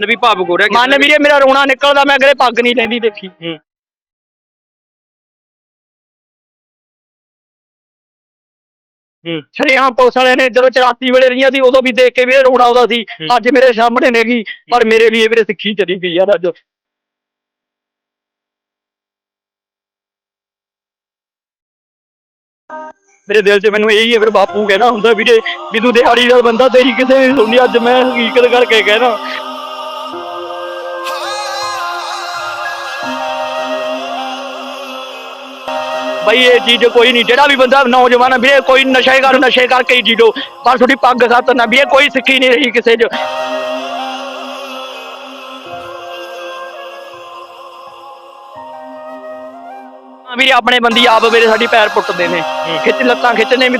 ਮਨ ਵੀ ਭਾਵੁਕ ਹੋ ਰਿਹਾ ਕਿਸੇ ਮਨ ਵੀਰੇ ਮੇਰਾ ਰੋਣਾ ਨਿਕਲਦਾ ਮੈਂ ਕਦੇ ਪੱਗ ਨਹੀਂ ਲੈਂਦੀ ਦੇਖੀ ਹੂੰ। ਹੂੰ। ਸ਼ਰੇਆਮ ਪੁਲਿਸ ਵਾਲਿਆਂ ਨੇ ਜਦੋਂ 84 ਵੇਲੇ ਰਹੀਆਂ ਸੀ ਉਦੋਂ ਵੀ ਦੇਖ ਕੇ ਵੀਰੇ ਰੋਣਾ ਆਉਂਦਾ ਸੀ ਹੂੰ। ਅੱਜ ਮੇਰੇ ਸਾਹਮਣੇ ਨੇਗੀ ਪਰ ਮੇਰੇ ਲਈ ਵੀਰੇ ਸਿੱਖੀ ਚਲੀ ਗਈ ਯਾਰ ਅੱਜ ਮੇਰੇ ਦਿਲ 'ਚ ਮੈਨੂੰ ਇਹੀ ਹੈ ਫਿਰ ਬਾਪੂ ਕਹਿਣਾ ਹੁੰਦਾ ਵੀਰੇ ਵੀ ਤੂੰ ਦਿਹਾੜੀ ਦਾ ਬੰਦਾ ਤੇਰੀ ਕਿਸੇ ਨੇ ਸੁਣੀ ਅੱਜ ਮੈਂ ਹਕੀਕਤ ਕਰਕੇ ਕਹਿਣਾ ਬਈ ਇਹ ਚੀਜ਼ ਕੋਈ ਨਹੀਂ ਜਿਹੜਾ ਵੀ ਬੰਦਾ ਨੌਜਵਾਨ ਵੀਰੇ ਕੋਈ ਨਸ਼ੇ ਕਰ ਨਸ਼ੇ ਕਰਕੇ ਹੀ ਜੀੜੋ ਪਰ ਤੁਹਾਡੀ ਪੱਗ ਖਾਤਰ ਨਾ ਵੀਰੇ ਕੋਈ ਸਿੱਖੀ ਨਹੀਂ ਰਹੀ ਕਿਸੇ 'ਚ। ਵੀਰੇ ਆਪਣੇ ਬੰਦੀ ਆਪ ਵੀਰੇ ਸਾਡੀ ਪੈਰ ਪੁੱਟਦੇ ਨੇ ਖਿੱਚ ਲੱਤਾਂ ਖਿੱਚਨੇ ਵੀ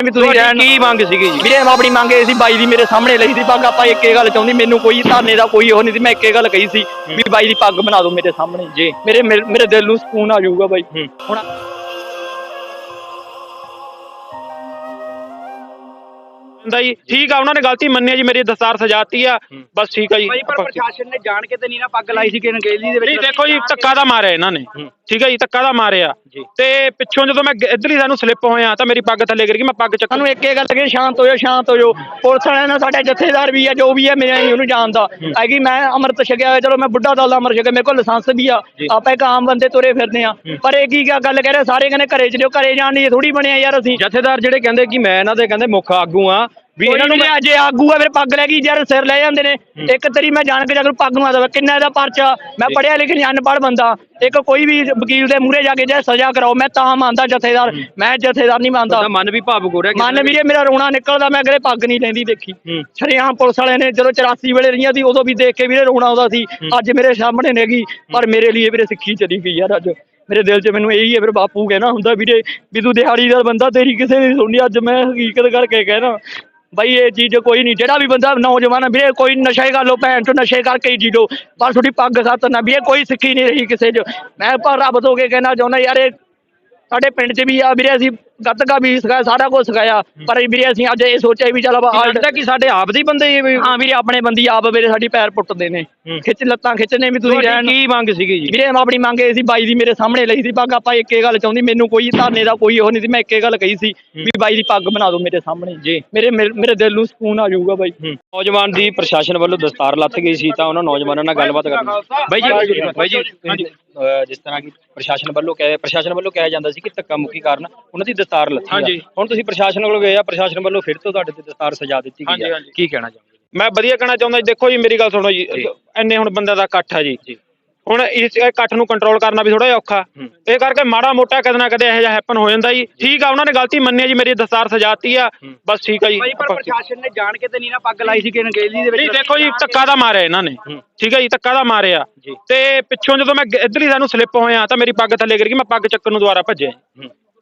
ਵੀ ਤੁਸੀਂ ਰਹਿਣ ਕੀ ਮੰਗ ਸੀਗੀ ਜੀ? ਵੀਰੇ ਮੈਂ ਆਪਣੀ ਮੰਗ ਇਹ ਸੀ ਬਾਈ ਦੀ ਮੇਰੇ ਸਾਹਮਣੇ ਲਈ ਸੀ ਪੱਗ। ਆਪਾਂ ਇੱਕੇ ਗੱਲ ਚਾਹੁੰਦੀ ਮੈਨੂੰ ਕੋਈ ਧਾਰਨੇ ਦਾ ਕੋਈ ਉਹ ਨਹੀਂ ਸੀ। ਮੈਂ ਇੱਕੇ ਗੱਲ ਕਹੀ ਸੀ ਵੀ ਬਾਈ ਦੀ ਪੱਗ ਬਣਾ ਦਿਓ ਮੇਰੇ ਸਾਹਮਣੇ ਜੀ। ਮੇਰੇ ਮੇਰੇ ਦਿਲ ਨੂੰ ਸਕੂਨ ਆ ਜਾਊਗਾ ਬਾਈ। ਹੁਣ ਹੁੰਦਾ ਜੀ ਠੀਕ ਆ ਉਹਨਾਂ ਨੇ ਗਲਤੀ ਮੰਨੀ ਆ ਜੀ ਮੇਰੀ ਦਸਤਾਰ ਸਜਾਤੀ ਆ। ਬਸ ਠੀਕ ਆ ਜੀ। ਭਾਈ ਪਰ ਆਪਾਂ- ਪ੍ਰਸ਼ਾਸਨ ਨੇ ਜਾਣ ਕੇ ਤੇ ਨਹੀਂ ਨਾ ਪੱਗ ਲਾਈ ਸੀ ਕਿ ਨਗੇਲੀ ਦੇ ਵਿੱਚ ਨਹੀਂ ਦੇਖੋ ਜੀ ਧੱਕਾ ਦਾ ਮਾਰਿਆ ਇਹਨਾਂ ਨੇ। ਠੀਕ ਹੈ ਜੀ ਧੱਕਾ ਦਾ ਮਾਰਿਆ। ਤੇ ਪਿੱਛੋਂ ਜਦੋਂ ਮੈਂ ਗ- ਇੱਧਰ ਹੀ ਸਾਨੂੰ ਸਲਿੱਪ ਹੋਇਆ ਤਾਂ ਮੇਰੀ ਪੱਗ ਥੱਲੇ ਗਿਰ ਗਈ ਮੈਂ ਪੱਗ ਚੱਕ ਸਾਨੂੰ ਇੱਕੇ ਗੱਲ ਕਹੀ ਸ਼ਾਂਤ ਹੋ ਜਾਓ ਸ਼ਾਂਤ ਹੋ ਜਾਓ ਪੁਲਿਸ ਵਾਲਿਆਂ ਨਾਲ ਸਾਡੇ ਜਥੇਦਾਰ ਵੀ ਆ ਜੋ ਵੀ ਆ ਮੈਂ ਨਹੀਂ ਉਹਨੂੰ ਜਾਣਦਾ। ਹੈਗੀ ਮੈਂ ਅੰਮ੍ਰਿਤ ਛਕਿਆ ਹੋਇਆ, ਚਲੋ ਮੈਂ ਬੁੱਢਾ ਦਲ ਦਾ ਅੰਮ੍ਰਿਤ ਛਕਿਆ ਮੇਰੇ ਕੋਲ ਲਾਇਸੈਂਸ ਵੀ ਆ। ਆਪਾਂ ਇੱਕ ਆਮ ਬੰਦੇ ਤੁਰੇ ਫਿਰਦੇ ਆ। ਪਰ ਇਹ ਕੀ ਗੱਲ ਕਹਿ ਰਹੇ ਸਾਰੇ ਕਹਿੰਦੇ ਘਰੇ ਚਲਿਓ ਘਰੇ ਜਾਣ ਦੀ ਥੋੜੀ ਬਣਿਆ ਯਾਰ ਅਸੀਂ। ਜਥੇਦਾਰ ਜਿਹੜੇ ਕਹਿੰਦੇ ਕਿ ਮੈਂ ਇਹਨਾਂ ਦੇ ਕਹਿੰਦੇ ਮੁੱਖ ਆਗੂ ਆ ਵੀ ਇਹਨਾਂ ਨੂੰ ਜੇ ਆਗੂ ਆ ਫਿਰ ਪੱਗ ਲੈ ਗਈ ਯਾਰ ਸਿਰ ਲੈ ਜਾਂਦੇ ਨੇ। ਇੱਕ ਤਰੀ ਮੈਂ ਜਾਣ ਕੇ ਜਾ ਕੇ ਪੱਗ ਨੂੰ ਆਦਾ ਕਿੰਨਾ ਇਹਦਾ ਪਰਚਾ? ਮੈਂ ਪੜਿਆ ਲਿਖਿਆ ਨਹੀਂ ਅਨਪੜ੍ਹ ਬੰਦਾ। ਇੱਕ ਕੋਈ ਵੀ ਵਕੀਲ ਦੇ ਮੂਹਰੇ ਜਾ ਕੇ ਜੇ ਸਜ਼ਾ ਕਰਾਓ ਮੈਂ ਤਾਂ ਮੰਨਦਾ ਜਥੇਦਾਰ ਮੈਂ ਜਥੇਦਾਰ ਨਹੀਂ ਮੰਨਦਾ। ਮਨ ਵੀ ਭਾਵੁਕ ਹੋ ਰਿਹਾ ਮਨ ਵੀਰੇ ਮੇਰਾ ਰੋਣਾ ਨਿਕਲਦਾ ਮੈਂ ਕਦੇ ਪੱਗ ਨਹੀਂ ਲੈਂਦੀ ਦੇਖੀ। ਸ਼ਰੇਆਮ ਪੁਲਿਸ ਵਾਲਿਆਂ ਨੇ ਜਦੋਂ 84 ਵੇਲੇ ਰਹੀਆਂ ਸੀ ਉਦੋਂ ਵੀ ਦੇਖ ਕੇ ਵੀਰੇ ਰੋਣਾ ਆਉਂਦਾ ਸੀ। ਅੱਜ ਮੇਰੇ ਸਾਹਮਣੇ ਨੇਗੀ ਪਰ ਮੇਰੇ ਲਈ ਵੀਰੇ ਸਿੱਖੀ ਚਲੀ ਗਈ ਯਾਰ ਅੱਜ। ਮੇਰੇ ਦਿਲ 'ਚ ਮੈਨੂੰ ਇਹੀ ਹੈ ਫਿਰ ਬਾਪੂ ਕਹਿਣਾ ਹੁੰਦਾ ਵੀਰੇ ਵੀ ਤੂੰ ਦਿਹਾੜੀ ਦਾ ਬੰਦਾ ਤੇਰੀ ਕਿਸੇ ਨੇ ਸੁਣੀ ਅੱਜ ਮੈਂ ਹਕੀਕਤ ਕਰਕੇ ਕਹਿਣਾ। ਬਈ ਇਹ ਚੀਜ਼ ਕੋਈ ਨਹੀਂ, ਜਿਹੜਾ ਵੀ ਬੰਦਾ ਨੌਜਵਾਨ ਵੀਰੇ, ਕੋਈ ਨਸ਼ੇ ਕਰ ਲੋ ਭੈਣ ਤੋਂ ਨਸ਼ੇ ਕਰਕੇ ਹੀ ਜੀੜੋ ਪਰ ਤੁਹਾਡੀ ਪੱਗ ਖਾਤਰ ਨਾ, ਵੀਰੇ ਕੋਈ ਸਿੱਖੀ ਨਹੀਂ ਰਹੀ ਕਿਸੇ 'ਚ। ਮੈਂ ਪਰ ਰੱਬ ਤੋਂ ਕੇ ਕਹਿਣਾ ਚਾਹੁੰਦਾ, ਯਾਰ ਇਹ ਸਾਡੇ ਪਿੰਡ 'ਚ ਵੀ ਆ, ਵੀਰੇ ਅਸੀਂ ਗੱਤਕਾ ਵੀ ਸਿਖਾਇਆ ਸਾਰਾ ਕੁਝ ਸਿਖਾਇਆ। ਪਰ ਵੀਰੇ ਅਸੀਂ ਅੱਜ ਇਹ ਸੋਚਿਆ ਵੀ ਚੱਲ ਲੱਗਦਾ ਕਿ ਸਾਡੇ ਆਪ ਦੇ ਬੰਦੇ ਹੀ ਵੀ ਹਾਂ ਵੀਰੇ ਆਪਣੇ ਬੰਦੀ ਆਪ ਵੀਰੇ ਸਾਡੀ ਪੈਰ ਪੁੱਟਦੇ ਨੇ। ਖਿੱਚ ਲੱਤਾਂ ਖਿੱਚਨੇ ਵੀ ਤੁਸੀਂ ਰਹਿਣ ਕੀ ਮੰਗ ਸੀਗੀ ਜੀ? ਵੀਰੇ ਮੈਂ ਆਪਣੀ ਮੰਗ ਇਹ ਸੀ ਬਾਈ ਦੀ ਮੇਰੇ ਸਾਹਮਣੇ ਲਈ ਸੀ ਪੱਗ ਆਪਾਂ ਇੱਕੇ ਗੱਲ ਚਾਹੁੰਦੀ ਮੈਨੂੰ ਕੋਈ ਧਾਰਨੇ ਦਾ ਕੋਈ ਉਹ ਨਹੀਂ ਸੀ ਮੈਂ ਇੱਕੇ ਗੱਲ ਕਹੀ ਸੀ ਵੀ ਬਾਈ ਦੀ ਪੱਗ ਬਣਾ ਦਿਓ ਮੇਰੇ ਸਾਹਮਣੇ। ਜੀ। ਮੇਰੇ ਮੇਰੇ ਮੇਰੇ ਦਿਲ ਨੂੰ ਸਕੂਨ ਆ ਜਾਊਗਾ ਬਾਈ। ਨੌਜਵਾਨ ਦੀ ਪ੍ਰਸ਼ਾਸਨ ਵੱਲੋਂ ਦਸਤਾਰ ਲੱਥ ਗਈ ਸੀ ਤਾਂ ਉਹਨਾਂ ਨੌਜਵਾਨਾਂ ਨਾਲ ਗੱਲਬਾਤ ਕਰਨੀ ਬਾਈ ਜੀ ਬਾਈ ਜੀ ਅਹ ਜਿਸ ਤਰ੍ਹਾਂ ਕਿ ਪ੍ਰਸ਼ਾਸਨ ਵੱਲੋਂ ਕਹਿ ਪ੍ਰਸ਼ਾਸਨ ਵੱਲੋਂ ਕਿਹਾ ਜਾਂਦਾ ਸੀ ਕਿ ਧੱਕਾ ਮੁੱਕੀ ਕਾਰਨ ਉਹਨਾਂ ਦੀ ਦਸਤਾਰ ਲੱਥੀ ਆ। ਹਾਂਜੀ। ਹੁਣ ਤੁਸੀਂ ਪ੍ਰਸ਼ਾਸਨ ਕੋਲ ਗਏ ਆ ਪ੍ਰਸ਼ਾਸਨ ਵੱਲੋਂ ਫਿਰ ਤੋਂ ਤੁਹਾਡੇ ਤੇ ਦਸਤਾਰ ਸਜਾ ਦਿੱਤੀ ਗਈ ਹਾਂਜੀ, ਆ। ਹਾਂਜੀ। ਕੀ ਕਹਿਣਾ ਚਾਹੋਗੇ? ਮੈਂ ਵਧੀਆ ਕਹਿਣਾ ਚਾਹੁੰਦਾ ਜੀ। ਦੇਖੋ ਜੀ ਮੇਰੀ ਗੱਲ ਸੁਣੋ ਜੀ। ਜੀ। ਇੰਨੇ ਹੁਣ ਬੰਦਿਆਂ ਦਾ ਇਕੱਠ ਹੈ ਜੀ। ਹੁਣ ਇਸ ਇਕੱਠ ਨੂੰ ਕੰਟਰੋਲ ਕਰਨਾ ਵੀ ਥੋੜਾ ਜਿਹਾ ਔਖਾ। ਇਹ ਕਰਕੇ ਮਾੜਾ ਮੋਟਾ ਕਦੇ ਨਾ ਕਦੇ ਇਹੋ ਜਿਹਾ ਹੈਪਨ ਹੋ ਜਾਂਦਾ ਜੀ। ਠੀਕ ਆ ਉਹਨਾਂ ਨੇ ਗਲਤੀ ਮੰਨੀ ਆ ਜੀ ਮੇਰੀ ਦਸਤਾਰ ਸਜਾਤੀ ਆ। ਬਸ ਠੀਕ ਆ ਜੀ। ਭਾਈ ਪਰ ਆਪਾਂ- ਪ੍ਰਸ਼ਾਸਨ ਨੇ ਜਾਣ ਕੇ ਤੇ ਨਹੀਂ ਨਾ ਪੱਗ ਲਾਈ ਸੀ ਕਿ ਨਗੇਲੀ ਦੇ ਵਿੱਚ ਨਹੀਂ ਦੇਖੋ ਜੀ ਧੱਕਾ ਦਾ ਮਾਰਿਆ ਇਹਨਾਂ ਨੇ। ਠੀਕ ਹੈ ਜੀ ਧੱਕਾ ਦਾ ਮਾਰਿਆ। ਤੇ ਪਿੱਛੋਂ ਜਦੋਂ ਮੈਂ ਗ- ਇੱਧਰ ਹੀ ਸਾਨੂੰ ਸਲਿੱਪ ਹੋਇਆ ਤਾਂ ਮੇਰੀ ਪੱਗ ਥੱਲੇ ਗਿਰ ਗਈ ਮੈਂ ਪੱਗ ਚੱਕਣ ਨੂੰ ਦੁਬਾਰਾ ਭੱਜਿਆ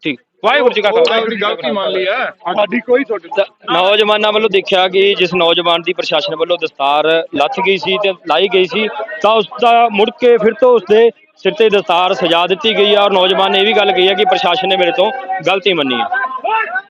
ਠੀਕ। ਵਾਹਿਗੁਰੂ ਜੀ ਕਾ ਖਾਲਸਾ। ਗਲਤੀ ਮੰਨ ਲਈ ਹੈ ਸਾਡੀ ਕੋਈ ਤੁਹਾਡੀ ਤਾਂ ਨੌਜਵਾਨਾਂ ਵੱਲੋਂ ਦੇਖਿਆ ਕਿ ਜਿਸ ਨੌਜਵਾਨ ਦੀ ਪ੍ਰਸ਼ਾਸਨ ਵੱਲੋਂ ਦਸਤਾਰ ਲੱਥ ਗਈ ਸੀ ਤੇ ਲਾਈ ਗਈ ਸੀ ਤਾਂ ਉਸ ਦਾ ਮੁੜ ਕੇ ਫਿਰ ਤੋਂ ਉਸਦੇ ਸਿਰ ਤੇ ਦਸਤਾਰ ਸਜਾ ਦਿੱਤੀ ਗਈ ਹੈ ਔਰ ਨੌਜਵਾਨ ਨੇ ਇਹ ਵੀ ਗੱਲ ਕਹੀ ਹੈ ਕਿ ਪ੍ਰਸ਼ਾਸਨ ਨੇ ਮੇਰੇ ਤੋਂ ਗਲਤੀ ਮੰਨੀ ਹੈ